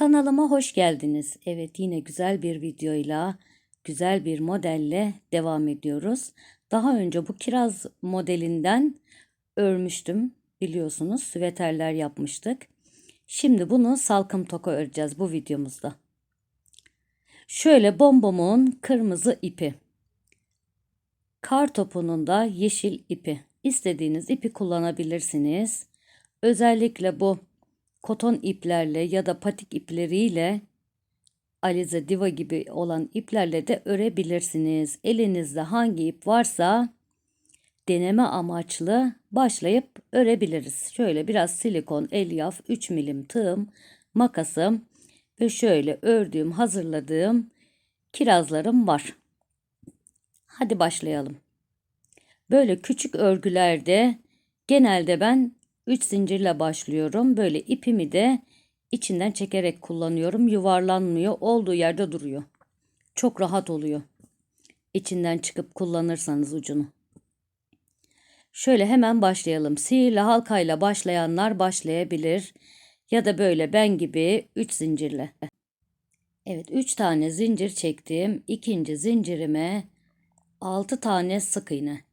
Kanalıma hoş geldiniz. Evet yine güzel bir videoyla, güzel bir modelle devam ediyoruz. Daha önce bu kiraz modelinden örmüştüm biliyorsunuz. Süveterler yapmıştık. Şimdi bunu salkım toka öreceğiz bu videomuzda. Şöyle bombomun kırmızı ipi. Kar topunun da yeşil ipi. İstediğiniz ipi kullanabilirsiniz. Özellikle bu koton iplerle ya da patik ipleriyle alize diva gibi olan iplerle de örebilirsiniz. Elinizde hangi ip varsa deneme amaçlı başlayıp örebiliriz. Şöyle biraz silikon, elyaf, 3 milim tığım, makasım ve şöyle ördüğüm, hazırladığım kirazlarım var. Hadi başlayalım. Böyle küçük örgülerde genelde ben 3 zincirle başlıyorum. Böyle ipimi de içinden çekerek kullanıyorum. Yuvarlanmıyor. Olduğu yerde duruyor. Çok rahat oluyor. İçinden çıkıp kullanırsanız ucunu. Şöyle hemen başlayalım. Sihirli halkayla başlayanlar başlayabilir. Ya da böyle ben gibi 3 zincirle. Evet 3 tane zincir çektim. İkinci zincirime 6 tane sık iğne.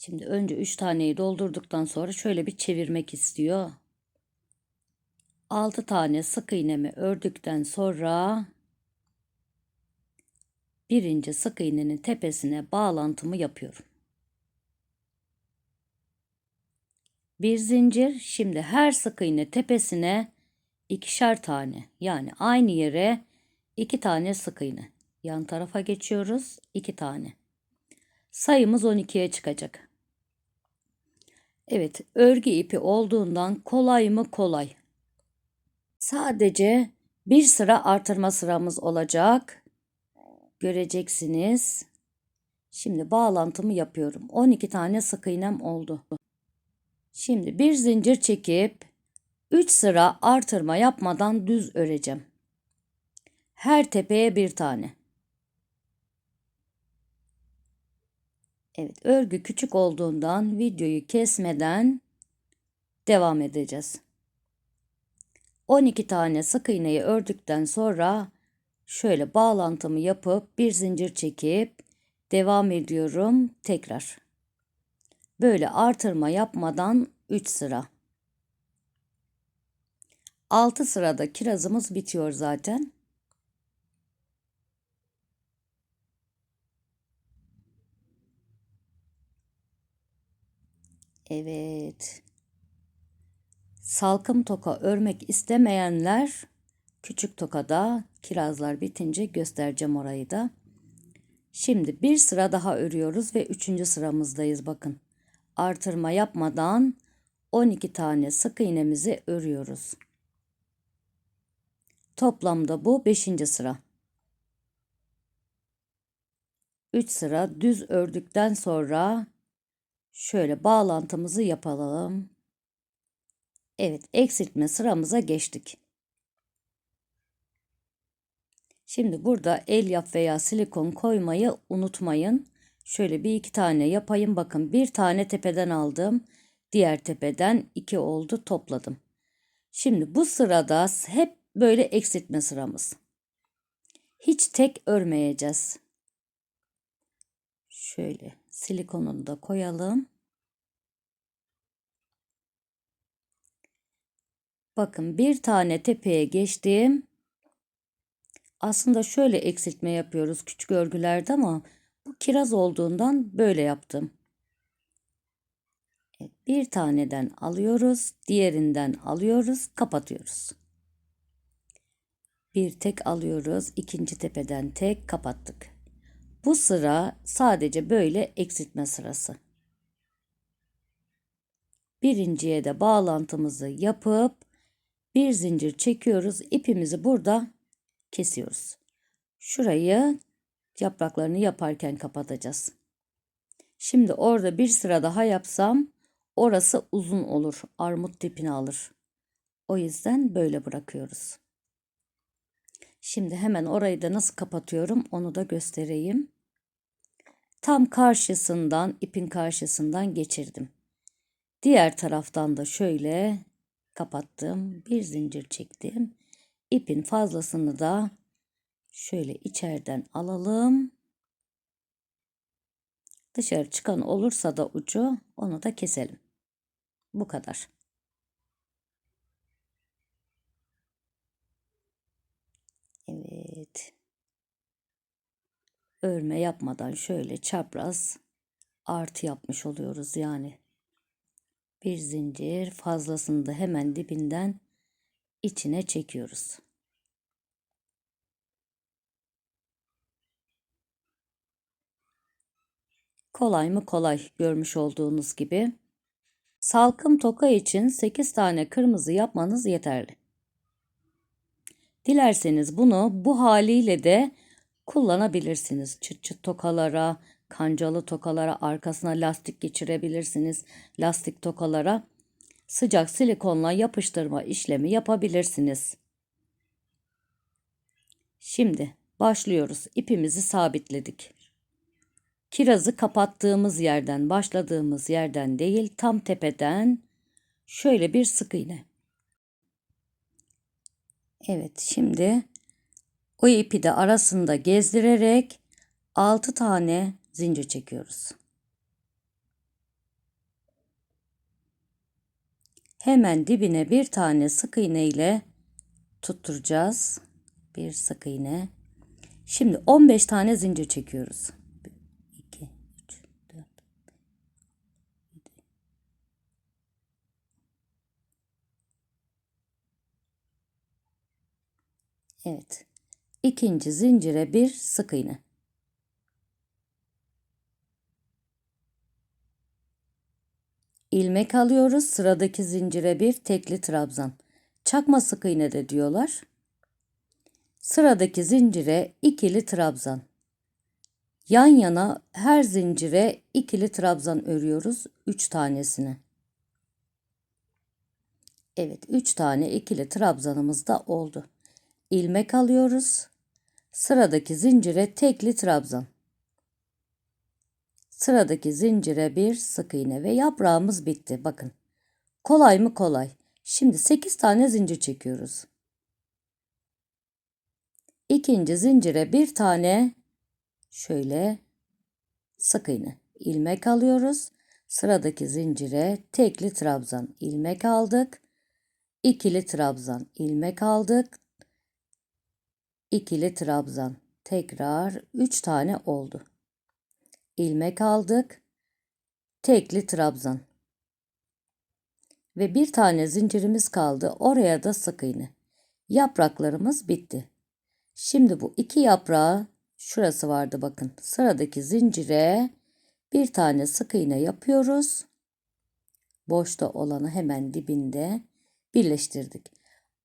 Şimdi önce 3 taneyi doldurduktan sonra şöyle bir çevirmek istiyor. 6 tane sık iğnemi ördükten sonra birinci sık iğnenin tepesine bağlantımı yapıyorum. Bir zincir şimdi her sık iğne tepesine ikişer tane yani aynı yere iki tane sık iğne. Yan tarafa geçiyoruz iki tane. Sayımız 12'ye çıkacak. Evet, örgü ipi olduğundan kolay mı kolay. Sadece bir sıra artırma sıramız olacak. Göreceksiniz. Şimdi bağlantımı yapıyorum. 12 tane sık iğnem oldu. Şimdi bir zincir çekip 3 sıra artırma yapmadan düz öreceğim. Her tepeye bir tane. Evet, örgü küçük olduğundan videoyu kesmeden devam edeceğiz. 12 tane sık iğneyi ördükten sonra şöyle bağlantımı yapıp bir zincir çekip devam ediyorum tekrar. Böyle artırma yapmadan 3 sıra. 6 sırada kirazımız bitiyor zaten. Evet. Salkım toka örmek istemeyenler küçük tokada kirazlar bitince göstereceğim orayı da. Şimdi bir sıra daha örüyoruz ve üçüncü sıramızdayız bakın. Artırma yapmadan 12 tane sık iğnemizi örüyoruz. Toplamda bu 5. sıra. 3 sıra düz ördükten sonra Şöyle bağlantımızı yapalım. Evet, eksiltme sıramıza geçtik. Şimdi burada elyaf veya silikon koymayı unutmayın. Şöyle bir iki tane yapayım. Bakın bir tane tepeden aldım. Diğer tepeden iki oldu topladım. Şimdi bu sırada hep böyle eksiltme sıramız. Hiç tek örmeyeceğiz. Şöyle silikonunu da koyalım. Bakın bir tane tepeye geçtim. Aslında şöyle eksiltme yapıyoruz küçük örgülerde ama bu kiraz olduğundan böyle yaptım. Bir taneden alıyoruz, diğerinden alıyoruz, kapatıyoruz. Bir tek alıyoruz, ikinci tepeden tek kapattık. Bu sıra sadece böyle eksiltme sırası. Birinciye de bağlantımızı yapıp bir zincir çekiyoruz. İpimizi burada kesiyoruz. Şurayı yapraklarını yaparken kapatacağız. Şimdi orada bir sıra daha yapsam orası uzun olur. Armut tipini alır. O yüzden böyle bırakıyoruz. Şimdi hemen orayı da nasıl kapatıyorum onu da göstereyim. Tam karşısından ipin karşısından geçirdim. Diğer taraftan da şöyle kapattım. Bir zincir çektim. ipin fazlasını da şöyle içeriden alalım. Dışarı çıkan olursa da ucu onu da keselim. Bu kadar. Evet. Örme yapmadan şöyle çapraz artı yapmış oluyoruz yani. Bir zincir fazlasını da hemen dibinden içine çekiyoruz. Kolay mı kolay görmüş olduğunuz gibi. Salkım toka için 8 tane kırmızı yapmanız yeterli. Dilerseniz bunu bu haliyle de kullanabilirsiniz. Çıt çıt tokalara, kancalı tokalara, arkasına lastik geçirebilirsiniz. Lastik tokalara sıcak silikonla yapıştırma işlemi yapabilirsiniz. Şimdi başlıyoruz. İpimizi sabitledik. Kirazı kapattığımız yerden, başladığımız yerden değil, tam tepeden şöyle bir sık iğne. Evet, şimdi o ipi de arasında gezdirerek 6 tane zincir çekiyoruz. Hemen dibine bir tane sık iğne ile tutturacağız. Bir sık iğne. Şimdi 15 tane zincir çekiyoruz. 2 3 4 Evet. İkinci zincire bir sık iğne. ilmek alıyoruz. Sıradaki zincire bir tekli trabzan. Çakma sık iğne de diyorlar. Sıradaki zincire ikili trabzan. Yan yana her zincire ikili trabzan örüyoruz. 3 tanesini. Evet 3 tane ikili trabzanımız da oldu. İlmek alıyoruz. Sıradaki zincire tekli trabzan. Sıradaki zincire bir sık iğne ve yaprağımız bitti. Bakın. Kolay mı kolay. Şimdi 8 tane zincir çekiyoruz. İkinci zincire bir tane şöyle sık iğne ilmek alıyoruz. Sıradaki zincire tekli trabzan ilmek aldık. İkili trabzan ilmek aldık. İkili trabzan tekrar 3 tane oldu ilmek aldık. Tekli trabzan. Ve bir tane zincirimiz kaldı. Oraya da sık iğne. Yapraklarımız bitti. Şimdi bu iki yaprağı şurası vardı bakın. Sıradaki zincire bir tane sık iğne yapıyoruz. Boşta olanı hemen dibinde birleştirdik.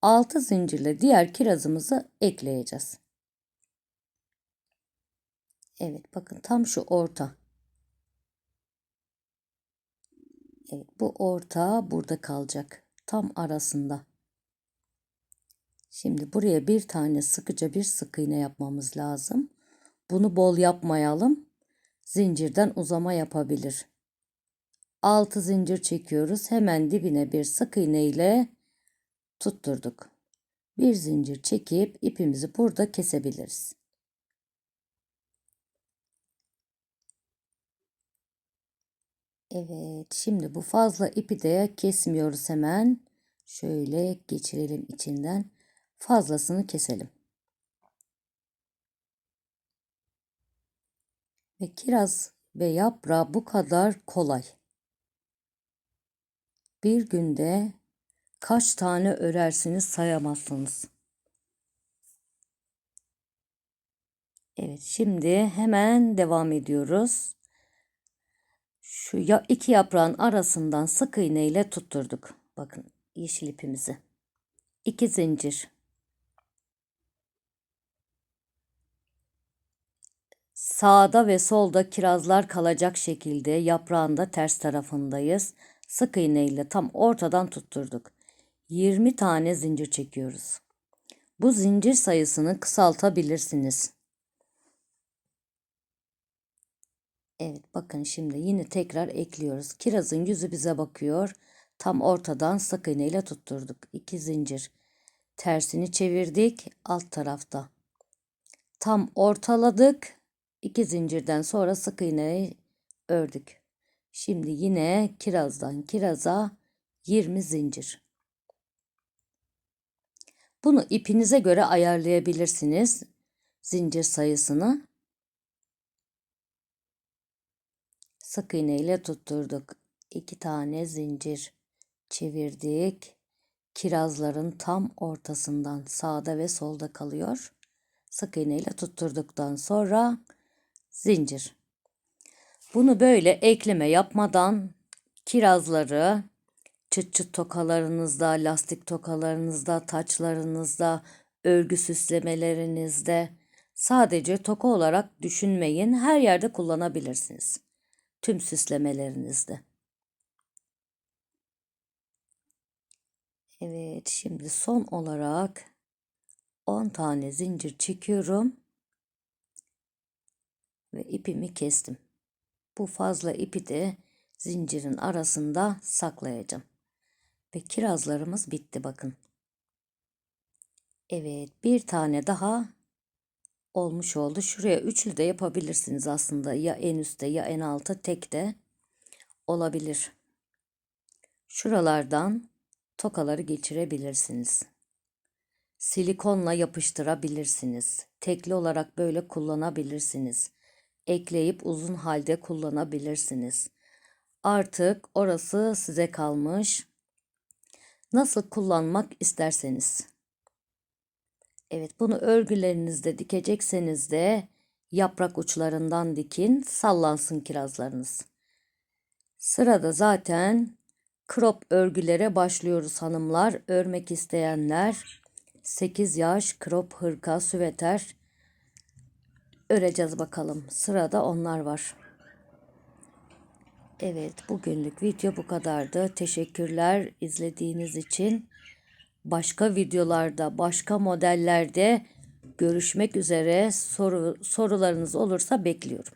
6 zincirle diğer kirazımızı ekleyeceğiz. Evet bakın tam şu orta. Evet bu orta burada kalacak. Tam arasında. Şimdi buraya bir tane sıkıca bir sık iğne yapmamız lazım. Bunu bol yapmayalım. Zincirden uzama yapabilir. 6 zincir çekiyoruz. Hemen dibine bir sık iğne ile tutturduk. Bir zincir çekip ipimizi burada kesebiliriz. Evet, şimdi bu fazla ipi de kesmiyoruz hemen. Şöyle geçirelim içinden. Fazlasını keselim. Ve kiraz ve yaprağı bu kadar kolay. Bir günde kaç tane örersiniz sayamazsınız. Evet, şimdi hemen devam ediyoruz. Şu ya iki yaprağın arasından sık iğne ile tutturduk. Bakın yeşil ipimizi. İki zincir. Sağda ve solda kirazlar kalacak şekilde yaprağın da ters tarafındayız. Sık iğne ile tam ortadan tutturduk. 20 tane zincir çekiyoruz. Bu zincir sayısını kısaltabilirsiniz. Evet bakın şimdi yine tekrar ekliyoruz. Kirazın yüzü bize bakıyor. Tam ortadan sık iğne ile tutturduk. 2 zincir. Tersini çevirdik alt tarafta. Tam ortaladık. İki zincirden sonra sık iğneyi ördük. Şimdi yine kirazdan kiraza 20 zincir. Bunu ipinize göre ayarlayabilirsiniz. Zincir sayısını. Sık iğne ile tutturduk. İki tane zincir çevirdik. Kirazların tam ortasından sağda ve solda kalıyor. Sık iğne ile tutturduktan sonra zincir. Bunu böyle ekleme yapmadan kirazları çıt çıt tokalarınızda, lastik tokalarınızda, taçlarınızda, örgü süslemelerinizde sadece toka olarak düşünmeyin. Her yerde kullanabilirsiniz. Tüm süslemelerinizde. Evet, şimdi son olarak 10 tane zincir çekiyorum ve ipimi kestim. Bu fazla ipi de zincirin arasında saklayacağım. Ve kirazlarımız bitti bakın. Evet bir tane daha olmuş oldu. Şuraya üçlü de yapabilirsiniz aslında. Ya en üstte ya en altta tek de olabilir. Şuralardan tokaları geçirebilirsiniz. Silikonla yapıştırabilirsiniz. Tekli olarak böyle kullanabilirsiniz. Ekleyip uzun halde kullanabilirsiniz. Artık orası size kalmış. Nasıl kullanmak isterseniz. Evet bunu örgülerinizde dikecekseniz de yaprak uçlarından dikin sallansın kirazlarınız. Sırada zaten crop örgülere başlıyoruz hanımlar. Örmek isteyenler 8 yaş crop hırka süveter öreceğiz bakalım. Sırada onlar var. Evet bugünlük video bu kadardı. Teşekkürler izlediğiniz için. Başka videolarda, başka modellerde görüşmek üzere. Soru, sorularınız olursa bekliyorum.